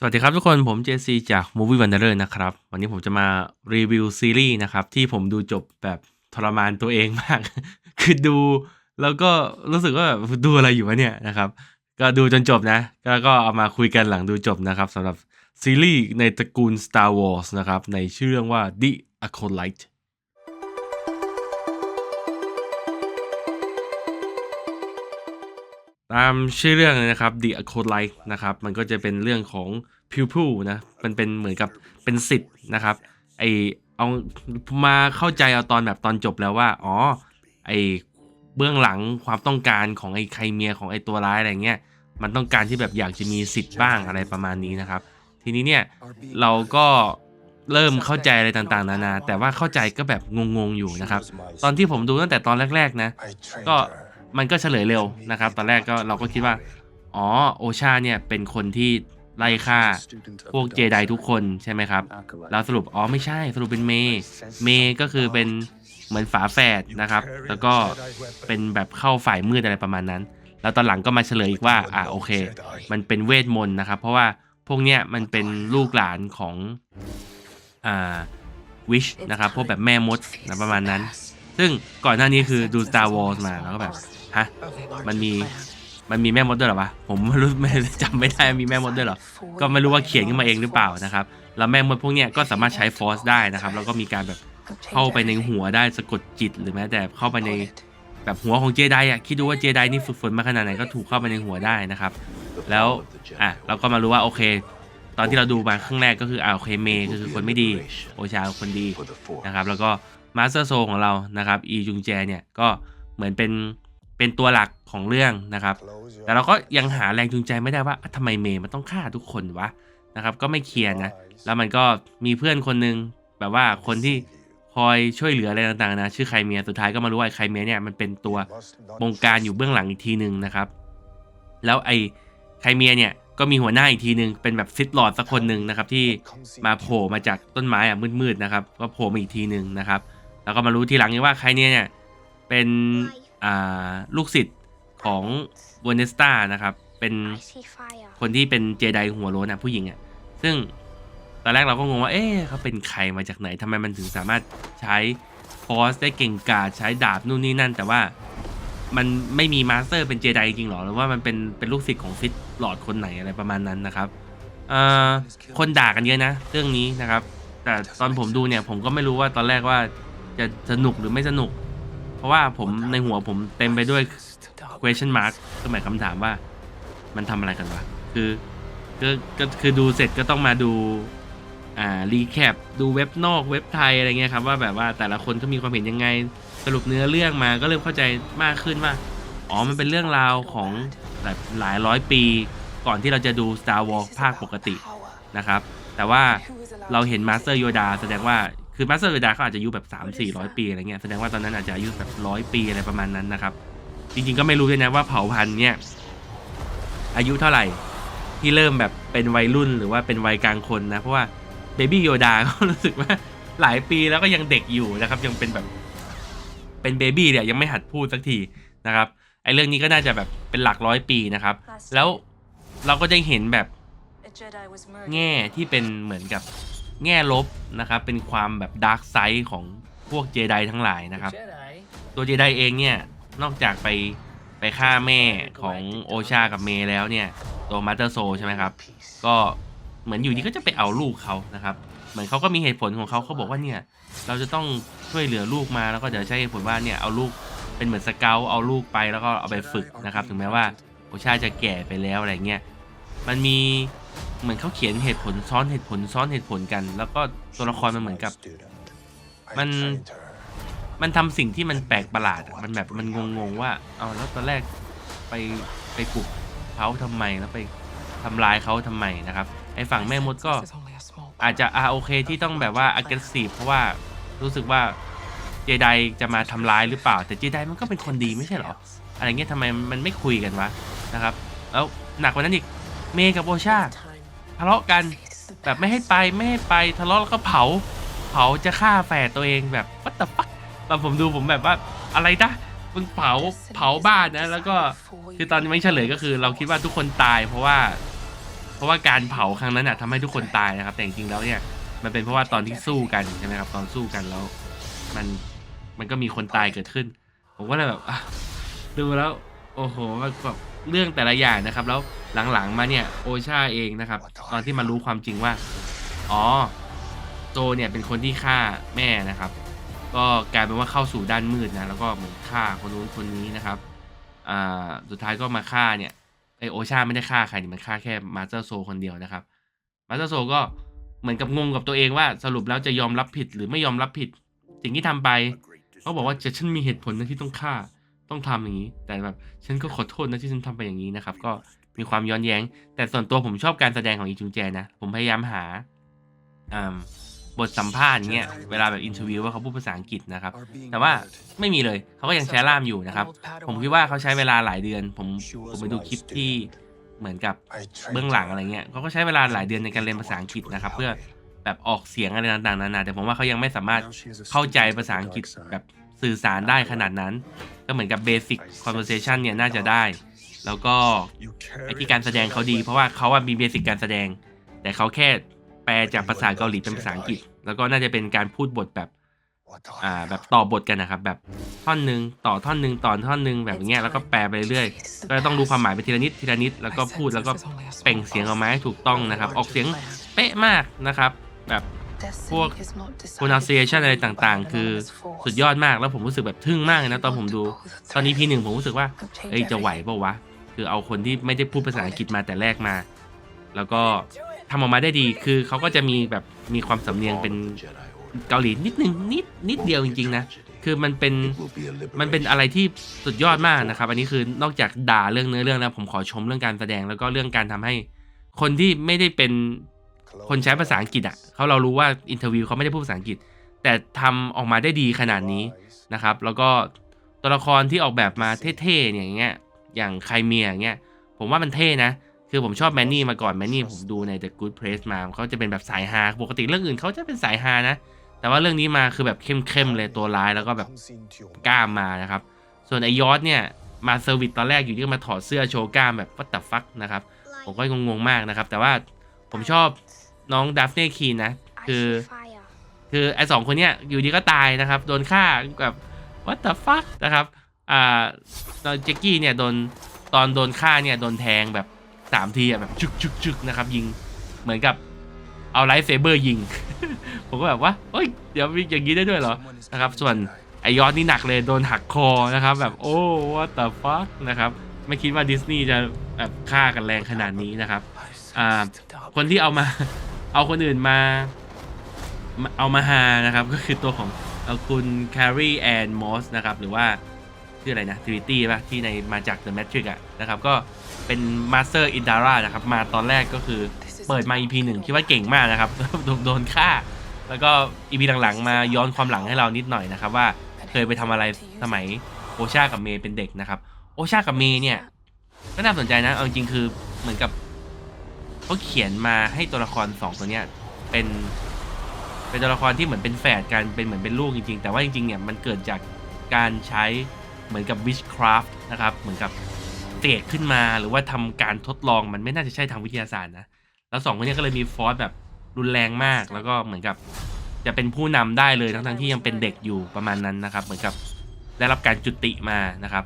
สวัสดีครับทุกคนผม JC จาก Movie Wanderer นะครับ วันนี้ผมจะมารีวิวซีรีส์นะครับ ที่ผมดูจบแบบทรมานตัวเองมาก คือดูแล้วก็รู้สึกว่าแบบดูอะไรอยู่วะเนี่ยนะครับ ก็ดูจนจบนะ แล้วก็เอามาคุยกันหลังดูจบนะครับสำหรับซีรีส์ในตระกูล Star Wars นะครับ ในชื่อเรื่องว่า The Acolyte ตามชื่อเรื่องเลยนะครับ The Acolyte นะครับ มันก็จะเป็นเรื่องของ pupil นะ มันเป็นเหมือนกับเป็นสิทธิ์นะครับ ไอเอามาเข้าใจเอาตอนแบบตอนจบแล้วว่า อ๋อ ไอเบื้องหลังความต้องการของไอไครเมียของไอตัวร้ายอะไรเงี้ย มันต้องการที่แบบอยากจะมีสิทธิ์บ้างอะไรประมาณนี้นะครับ ทีนี้เนี่ยเราก็เริ่มเข้าใจอะไรต่างๆ นานา แต่ว่าเข้าใจก็แบบงงๆอยู่นะครับ ตอนที่ผมดูตั้งแต่ตอนแรก ๆ นะ ก็ มันก็เฉลยเร็วนะครับ ตอนแรกก็เราก็คิดว่า อ๋อโอชาเนี่ยเป็นคนที่ไล่ฆ่าพวกเจไดทุกคนใช่ไหมครับแล้วสรุป อ๋อไม่ใช่สรุปเป็นเมย์เมย์ก็คือเป็นเหมือนฝาแฝดนะครับ แล้วก็เป็นแบบเข้าฝ่ายมืดอะไรประมาณนั้น แล้วตอนหลังก็มาเฉลยอีกว่า อ่าโอเค มันเป็นเวทมนต์นะครับ เพราะว่าพวกเนี้ยมันเป็นลูกหลานของ อ่าวิชนะครับ พวกแบบแม่มดนะประมาณนั้น ซึ่งก่อนหน้านี้คือดู Star Wars มาแล้วก็แบบ ฮะ มันมี มันมีแม่มดด้วยเหรอวะ ผมไม่รู้ไม่จำไม่ได้มีแม่มดด้วยเหรอ ก็ไม่รู้ว่าเขียนขึ้นมาเองหรือเปล่านะครับ แล้วแม่มดพวกเนี้ยก็สามารถใช้ฟอสได้นะครับ แล้วก็มีการแบบเข้าไปในหัวได้สะกดจิตหรือแม้แต่เข้าไปในแบบหัวของเจไดอะ คิดดูว่าเจไดนี่ฝึกฝนมาขนาดไหนก็ถูกเข้าไปในหัวได้นะครับ แล้ว อะ เราก็มารู้ว่าโอเค ตอนที่เราดูมาครั้งแรกก็คืออ่าโอเคเมย์ก็คือคนไม่ดี โอชาคนดีนะครับ แล้วก็ มาสเตอร์โซของเรานะครับอีจุงแจเนี่ยก็เหมือนเป็นเป็นตัวหลักของเรื่องนะครับ แต่เราก็ยังหาแรงจูงใจไม่ได้ว่าทำไมเมย์มันต้องฆ่าทุกคนวะนะครับ ก็ไม่เคลียร์นะ แล้วมันก็มีเพื่อนคนหนึงแบบว่าคนที่คอยช่วยเหลืออะไรต่างๆนะชื่อไครเมียสุดท้ายก็มารู้ว่าไอ้ไคเมียเนี่ยมันเป็นตัวบงการอยู่เบื้องหลังอีกทีหนึ่งนะครับ แล้วไอ้ไครเมียเนี่ยก็มีหัวหน้าอีกทีหนึ่งเป็นแบบซิดหลอดสักคนหนึ่งนะครับที่มาโผล่มาจากต้นไม้อะมืดๆนะครับ ก็โผล่มาอีกทีหนึ่งนะครับ แล้วก็มารู้ทีหลังว่าใครเนี่ยเนี่ยเป็นอ่าลูกศิษย์ของเวเนสตานะครับ เป็นคนที่เป็นเจไดหัวโล้นนะผู้หญิงอะ ซึ่งตอนแรกเราก็งงว่า เอ๊ะเขาเป็นใครมาจากไหนทำไมมันถึงสามารถใช้ฟอสได้เก่งกาจใช้ดาบนู่นนี่นั่น แต่ว่ามันไม่มีมาสเตอร์เป็นเจไดจริงหรอ หรือว่ามันเป็นเป็นลูกศิษย์ของฟิตหลอดคนไหนอะไรประมาณนั้นนะครับเอ่อคนด่ากันเยอะนะ เรื่องนี้นะครับ แต่ตอนผมดูเนี่ยผมก็ไม่รู้ว่าตอนแรกว่า จะสนุกหรือไม่สนุก เพราะว่าผมในหัวผมเต็มไปด้วย question mark คือหมายคำถามว่า มันทำอะไรกันวะคือก็ก็คือดูเสร็จก็ต้องมาดูอ่ารีแคปดูเว็บนอกเว็บไทยอะไรเงี้ยครับว่าแบบว่าแต่ละคนก็มีความเห็นยังไง สรุปเนื้อเรื่องมาก็เริ่มเข้าใจมากขึ้นว่า อ๋อมันเป็นเรื่องราวของแบบหลายร้อยปี ก่อนที่เราจะดู Star Wars ภาคปกตินะครับ แต่ว่าเราเห็นมาสเตอร์โยดาแสดงว่า คือมาสเตอร์โยดาเขาอาจจะอายุแบบ3 4 0 0 ปีอะไรเงี้ยแสดงว่าตอนนั้นอาจจะอายุแบบร้อยปีอะไรประมาณนั้นนะครับ จริงๆก็ไม่รู้ด้วยนะว่าเผ่าพันธุ์เนี่ยอายุเท่าไหร่ที่เริ่มแบบเป็นวัยรุ่นหรือว่าเป็นวัยกลางคนนะ เพราะว่าเบบี้โยดาก็รู้สึกว่าหลายปีแล้วก็ยังเด็กอยู่นะครับ ยังเป็นแบบเป็นเบบี้เนี่ยยังไม่หัดพูดสักทีนะครับไอ้เรื่องนี้ก็น่าจะแบบเป็นหลักร้อยปีนะครับ แล้วเราก็จะเห็นแบบแง่ที่เป็นเหมือนกับ แง่ลบนะครับเป็นความแบบดาร์กไซด์ของพวกเจไดทั้งหลายนะครับ ตัวเจไดเองเนี่ยนอกจากไปไปฆ่าแม่ของโอชากับเมย์แล้วเนี่ย ตัวมาเตอร์โซใช่ไหมครับ ก็เหมือนอยู่ดีก็จะไปเอาลูกเขานะครับ เหมือนเขาก็มีเหตุผลของเขาเขาบอกว่าเนี่ยเราจะต้องช่วยเหลือลูกมาแล้วก็เดี๋ยวใช้เหตุผลว่าเนี่ยเอาลูกเป็นเหมือนสเกลเอาลูกไปแล้วก็เอาไปฝึกนะครับ ถึงแม้ว่าโอชาจะแก่ไปแล้วอะไรเงี้ยมันมี เหมือนเขาเขียนเหตุผลซ้อนเหตุผลซ้อนเหตุผลกัน แล้วก็ตัวละครมันเหมือนกับ มันมันทำสิ่งที่มันแปลกประหลาดมันแบบมันงงๆว่าเอาแล้วตอนแรกไปไปปลุกเขาทำไมแล้วไปทำลายเขาทำไมนะครับไอ้ฝั่งแม่มดก็อาจจะอ่าโอเคที่ต้องแบบว่า aggressive เพราะว่ารู้สึกว่าเจไดจะมาทำร้ายหรือเปล่า แต่เจไดมันก็เป็นคนดีไม่ใช่หรออะไรเงี้ยทำไมมันไม่คุยกันวะนะครับแล้วหนักกว่านั้นอีกเมย์กับโอชา ทะเลาะกัน แบบไม่ให้ไปไม่ให้ไปทะเลาะแล้วก็เผา เผาจะฆ่าแฝดตัวเองแบบ what the fuck ตอนผมดูผมแบบว่าอะไรนะมึงเผาเผาบ้านนะ แล้วก็คือตอนนี้ไม่เฉลยก็คือ เราคิดว่าทุกคนตาย เพราะว่า เพราะว่าการเผาครั้งนั้นอะทำให้ทุกคนตายนะครับ แต่จริงๆแล้วเนี่ย มันเป็นเพราะว่าตอนที่สู้กันใช่ไหมครับตอนสู้กันแล้ว มันมันก็มีคนตายเกิดขึ้น ผมก็เลยแบบดูแล้ว โอ้โหมันแบบ เรื่องแต่ละอย่างนะครับ แล้วหลังๆมาเนี่ยโอชาเองนะครับ ตอนที่มารู้ความจริงว่า อ๋อโจเนี่ยเป็นคนที่ฆ่าแม่นะครับ ก็กลายเป็นว่าเข้าสู่ด้านมืดนะแล้วก็เหมือนฆ่าคนนู้นคนนี้นะครับอ่าสุดท้ายก็มาฆ่าเนี่ยไอโอชาไม่ได้ฆ่าใครนี่มันฆ่าแค่มาสเตอร์โซคนเดียวนะครับมาสเตอร์โซก็เหมือนกับงงกับตัวเองว่าสรุปแล้วจะยอมรับผิดหรือไม่ยอมรับผิด สิ่งที่ทำไปเขาบอกว่าจะฉันมีเหตุผลนะที่ต้องฆ่า ต้องทำอย่างนี้ แต่แบบฉันก็ขอโทษนะที่ฉันทำไปอย่างนี้นะครับ ก็มีความย้อนแย้ง แต่ส่วนตัวผมชอบการแสดงของอีจุงแจนะ ผมพยายามหาอ่าบทสัมภาษณ์เงี้ยเวลาแบบอินเทอร์วิวว่าเขาพูดภาษาอังกฤษนะครับ แต่ว่าไม่มีเลยเขาก็ยังใช้ล่ามอยู่นะครับ ผมคิดว่าเขาใช้เวลาหลายเดือน ผมผมไปดูคลิปที่เหมือนกับเบื้องหลังอะไรเงี้ยเขาก็ใช้เวลาหลายเดือนในการเรียนภาษาอังกฤษนะครับ เพื่อแบบออกเสียงอะไรต่างๆนานาแต่ผมว่าเขายังไม่สามารถเข้าใจภาษาอังกฤษแบบสื่อสารได้ขนาดนั้น ก็เหมือนกับเบสิ c conversation เนี่ยน่าจะได้ แล้วก็ไอที่การแสดงเขาดี เพราะว่าเขาอะมีเบสิกการแสดง แต่เขาแค่แปลจากภาษาเกาหลีเป็นภาษาอังกฤษ แล้วก็น่าจะเป็นการพูดบทแบบอ่าแบบต่อบทกันนะครับ แบบท่อนหนึ่งต่อท่อนหนึ่งต่อท่อนหนึ่งแบบอย่างเงี้ยแล้วก็แปลไปเรื่อยๆก็ต้องรู้ความหมายไปทีละนิดทีละนิดแล้วก็พูดแล้วก็เปล่งเสียงออกมาให้ถูกต้องนะครับ ออกเสียงเป๊ะมากนะครับ แบบ พวก pronunciation อะไรต่างๆ คือสุดยอดมากแล้วผมรู้สึกแบบทึ่งมากเลยนะตอนผมดู ตอนนี้พีหนึ่งผมรู้สึกว่า เอ้ยจะไหวเปล่าวะ คือเอาคนที่ไม่ได้พูดภาษาอังกฤษมาแต่แรกมา แล้วก็ทำออกมาได้ดีคือเขาก็จะมีแบบมีความสำเนียงเป็นเกาหลีนิดนึงนิดนิดเดียวจริงๆนะ คือมันเป็นมันเป็นอะไรที่สุดยอดมากนะครับ อันนี้คือนอกจากด่าเรื่องเนื้อเรื่องแล้วผมขอชมเรื่องการแสดงแล้วก็เรื่องการทำให้คนที่ไม่ได้เป็น คนใช้ภาษาอังกฤษอะเขาเรารู้ว่าอินเทอร์วิวเขาไม่ได้พูดภาษาอังกฤษ แต่ทำออกมาได้ดีขนาดนี้นะครับ แล้วก็ตัวละครที่ออกแบบมาเท่ๆเนี่ยอย่างเงี้ยอย่างไคเมียอย่างเงี้ยผมว่ามันเท่นะ คือผมชอบแมนนี่มาก่อนแมนนี่ผมดูใน The Good Place มาเขาจะเป็นแบบสายฮาปกติเรื่องอื่นเขาจะเป็นสายฮานะ แต่ว่าเรื่องนี้มาคือแบบเข้มๆเลยตัวร้ายแล้วก็แบบกล้ามมานะครับ ส่วนไอยอดเนี่ยมาเซอร์วิสตอนแรกอยู่ที่มาถอดเสื้อโชว์กล้ามแบบวัต the fuck นะครับ ผมก็งงๆมากนะครับ แต่ว่าผมชอบ น้องดัฟเน่คีนนะคือคือไอสองคนเนี้ยอยู่ดีก็ตายนะครับ โดนฆ่าแบบ what the fuck นะครับอ่าตอนเจกกี้เนี่ยโดนตอนโดนฆ่าเนี่ยโดนแทงแบบสามทีอะแบบชึกชึกชึกนะครับยิงเหมือนกับเอาไลท์เซเบอร์ยิง ผมก็แบบว่าเฮ้ยเดี๋ยวมีอย่างนี้ได้ด้วยเหรอนะครับ ส่วนไอยอดนี่หนักเลยโดนหักคอนะครับ แบบโอ้ what the fuck นะครับไม่คิดว่าดิสนีย์จะแบบฆ่ากันแรงขนาดนี้นะครับอ่าคนที่เอามา เอาคนอื่นมา เอามาหานะครับ ก็คือตัวของเอ่อคุณ Carrie Ann Moss นะครับ หรือว่าชื่ออะไรนะ Trinity ป่ะ ที่ในมาจาก The Matrix อะนะครับ ก็เป็น Master Indara นะครับ มาตอนแรกก็คือเปิดมา EP หนึ่งคิดว่าเก่งมากนะครับโดนโดนฆ่า แล้วก็ EP หลังๆ มาย้อนความหลังให้เรานิดหน่อยนะครับ ว่าเคยไปทำอะไรสมัยโอชากับเมย์เป็นเด็กนะครับ โอชากับเมย์เนี่ยก็น่าสนใจนะเอาจริงๆคือเหมือนกับ เขาเขียนมาให้ตัวละครสองตัวเนี้ยเป็น เป็นตัวละครที่เหมือนเป็นแฝดกันเป็นเหมือนเป็นลูกจริง ๆ แต่ว่าจริงๆเนี่ยมันเกิดจากการใช้เหมือนกับ witchcraft นะครับ เหมือนกับเสกขึ้นมาหรือว่าทำการทดลองมันไม่น่าจะใช่ทางวิทยาศาสตร์นะ แล้วสองคนนี้ก็เลยมีฟอร์สแบบรุนแรงมาก แล้วก็เหมือนกับจะเป็นผู้นำได้เลยทั้งๆที่ยังเป็นเด็กอยู่ประมาณนั้นนะครับ เหมือนกับได้รับการจุติมานะครับ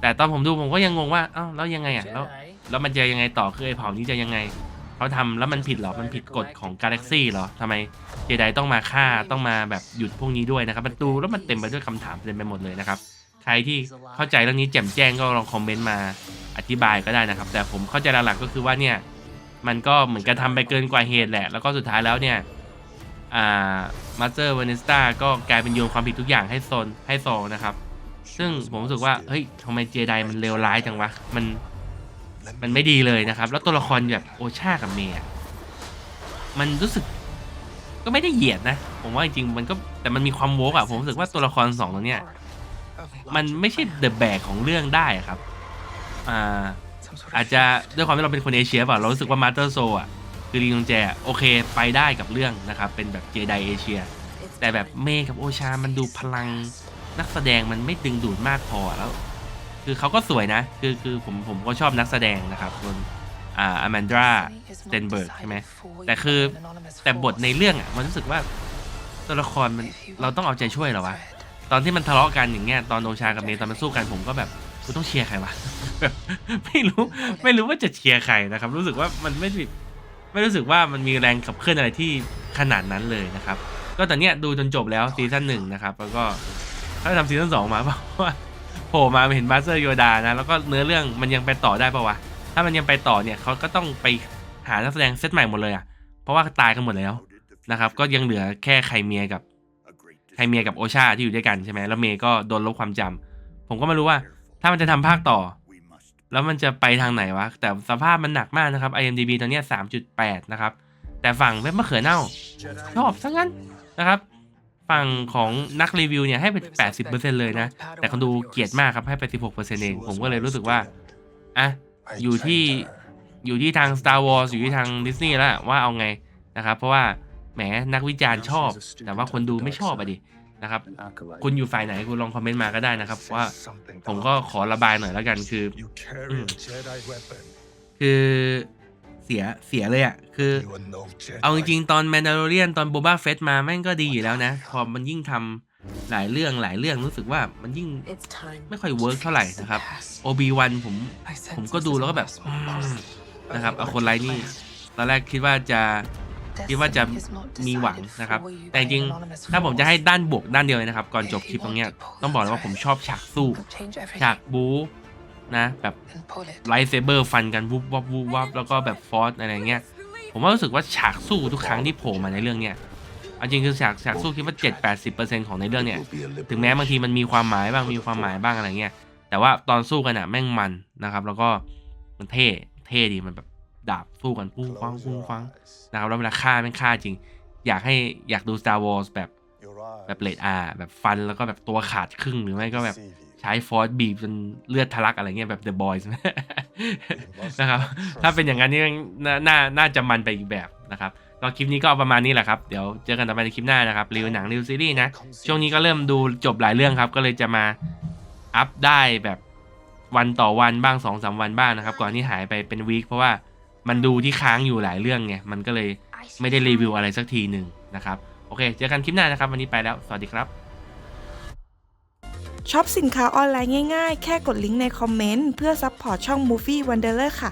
แต่ตอนผมดูผมก็ยังงงว่าเอ้าแล้วยังไงอะแล้วแล้วมันจะยังไงต่อคือไอ้เผ่านี้จะยังไง เขาทำแล้วมันผิดเหรอ มันผิดกฎของกาแล็กซี่เหรอทำไมเจไดต้องมาฆ่าต้องมาแบบหยุดพวกนี้ด้วยนะครับมันดูแล้วมันเต็มไปด้วยคำถามเต็มไปหมดเลยนะครับ ใครที่เข้าใจเรื่องนี้แจ่มแจ้งก็ลองคอมเมนต์มาอธิบายก็ได้นะครับ แต่ผมเข้าใจหลักๆก็คือว่าเนี่ยมันก็เหมือนกันทำไปเกินกว่าเหตุแหละ แล้วก็สุดท้ายแล้วเนี่ยอ่ามาสเตอร์เวนิสตาก็กลายเป็นโยนความผิดทุกอย่างให้โซนให้โซลนะครับ ซึ่งผมรู้สึกว่าเฮ้ยทำไมเจไดมันเลวร้ายจังวะมัน มันไม่ดีเลยนะครับ แล้วตัวละครแบบโอชากับเมย์มันรู้สึก ก็ไม่ได้เหยียดนะ ผมว่าจริงๆมันก็แต่มันมีความโวกอะผมรู้สึกว่าตัวละครสองตัวเนี้ยมันไม่ใช่เดอะแบกของเรื่องได้ครับอ่าอาจจะด้วยความที่เราเป็นคนเอเชียป่ะเรารู้สึกว่ามาสเตอร์โซอะคือลีนงแจโอเคไปได้กับเรื่องนะครับ เป็นแบบเจไดเอเชีย แต่แบบเมย์กับโอชา มันดูพลังนักแสดงมันไม่ดึงดูดมากพอแล้ว คือเขาก็สวยนะ คือคือผมผมก็ชอบนักแสดงนะครับส่วนอ่าอแมนดราสเตนเบิร์กใช่ไหมแต่คือแต่บทในเรื่องอะมันรู้สึกว่าตัวละครมันเราต้องเอาใจช่วยเหรอวะตอนที่มันทะเลาะกันอย่างเงี้ยตอนโอชากับเมย์ตอนมันสู้กันผมก็แบบกูต้องเชียร์ใครวะแบบไม่รู้ไม่รู้ว่าจะเชียร์ใครนะครับ รู้สึกว่ามันไม่ได้ไม่รู้สึกว่ามันมีแรงขับเคลื่อนอะไรที่ขนาดนั้นเลยนะครับ ก็แต่เนี้ยดูจนจบแล้วซีซั่นหนึ่งนะครับ แล้วก็เขาทำซีซั่นสองมาเปล่าเพราะว่า โผล่มาเห็นมาสเตอร์โยดานะ แล้วก็เนื้อเรื่องมันยังไปต่อได้ปะวะ ถ้ามันยังไปต่อเนี่ยเขาก็ต้องไปหานักแสดงเซตใหม่หมดเลยอะ เพราะว่าตายกันหมดแล้วนะครับ ก็ยังเหลือแค่ไคเมียกับไคเมียกับโอชาที่อยู่ด้วยกันใช่ไหมแล้วเมย์ก็โดนลบความจำผมก็ไม่รู้ว่า ถ้ามันจะทำภาคต่อ แล้วมันจะไปทางไหนวะ แต่สภาพมันหนักมากนะครับ IMDB ตอนนี้3.8 นะครับ แต่ฝั่งเว็บมะเขือเน่าชอบซะงั้นนะครับ ฝั่งของนักรีวิวเนี่ยให้ไป 80%เลยนะ แต่คนดูเกลียดมากครับให้ไป 16%เอง ผมก็เลยรู้สึกว่า อะ อยู่ที่อยู่ที่ทาง Star Wars อยู่ที่ทาง Disney แล้วว่าเอาไงนะครับ เพราะว่าแหมนักวิจารณ์ชอบ แต่ว่าคนดูไม่ชอบอะดินะครับ คุณอยู่ฝ่ายไหนคุณลองคอมเมนต์มาก็ได้นะครับ ว่าผมก็ขอระบายหน่อยแล้วกันคือ คือ เสียเสียเลยอะคือ เอาจริงๆตอนแมนดา l เรียนตอนโบ b a าเฟสมาแม่งก็ดีอยู่แล้วนะ พอมันยิ่งทำหลายเรื่องหลายเรื่องรู้สึกว่ามันยิ่งไม่ค่อยเวิร์กเท่าไหร่นะครับโอบีวันผมผมก็ดูแล้วก็แบบนะครับเอาคนไลน์นี่ ตอนแรกคิดว่าจะคิดว่าจะมีหวังนะครับ แต่จริงถ้าผมจะให้ด้านบวกด้านเดียวเลยนะครับ ก่อนจบคลิปตรงเนี้ยต้องบอกเลยว่าผมชอบฉากสู้ ฉากบู๊ นะ แบบไลท์เซเบอร์ฟันกันวุบวับวุบวับแล้วก็แบบฟอสอะไรเงี้ยผมว่ารู้สึกว่าฉากสู้ทุกครั้งที่โผล่มาในเรื่องเนี้ยเอาจริงคือฉากฉากสู้คิดว่า 7-80%ของในเรื่องเนี้ยถึงแม้บางทีมันมีความหมายบ้างมีความหมายบ้างอะไรเงี้ยแต่ว่าตอนสู้กันอะแม่งมันนะครับ แล้วก็มันเท่เท่ดีมันแบบดาบสู้กันปุ้งฟังปุ้งฟังนะครับแล้วเวลาฆ่าแม่งฆ่าจริง อยากให้อยากดู Star Wars แบบแบบเลดอาแบบฟันแล้วก็แบบตัวขาดครึ่งหรือไม่ก็แบบ ใช้ฟอสบีบจนเลือดทะลักอะไรเงี้ยแบบ The Boys นะครับ ถ้าเป็นอย่างนั้นนี่น่าน่าน่าจะมันไปอีกแบบนะครับก็คลิปนี้ก็เอาประมาณนี้แหละครับ เดี๋ยวเจอกันต่อไปในคลิปหน้านะครับรีวิวหนังรีวิวซีรีส์นะ ช่วงนี้ก็เริ่มดูจบหลายเรื่องครับ ก็เลยจะมาอัพได้แบบวันต่อวันบ้างสองสามวันบ้างนะครับ ก่อนที่หายไปเป็นวีคเพราะว่ามันดูที่ค้างอยู่หลายเรื่องไงมันก็เลยไม่ได้รีวิวอะไรสักทีหนึ่งนะครับ โอเค เจอกันคลิปหน้านะครับ วันนี้ไปแล้ว สวัสดีครับ ช็อปสินค้าออนไลน์ง่ายๆ แค่กดลิงก์ในคอมเมนต์เพื่อซัพพอร์ตช่อง Movie Wanderer ค่ะ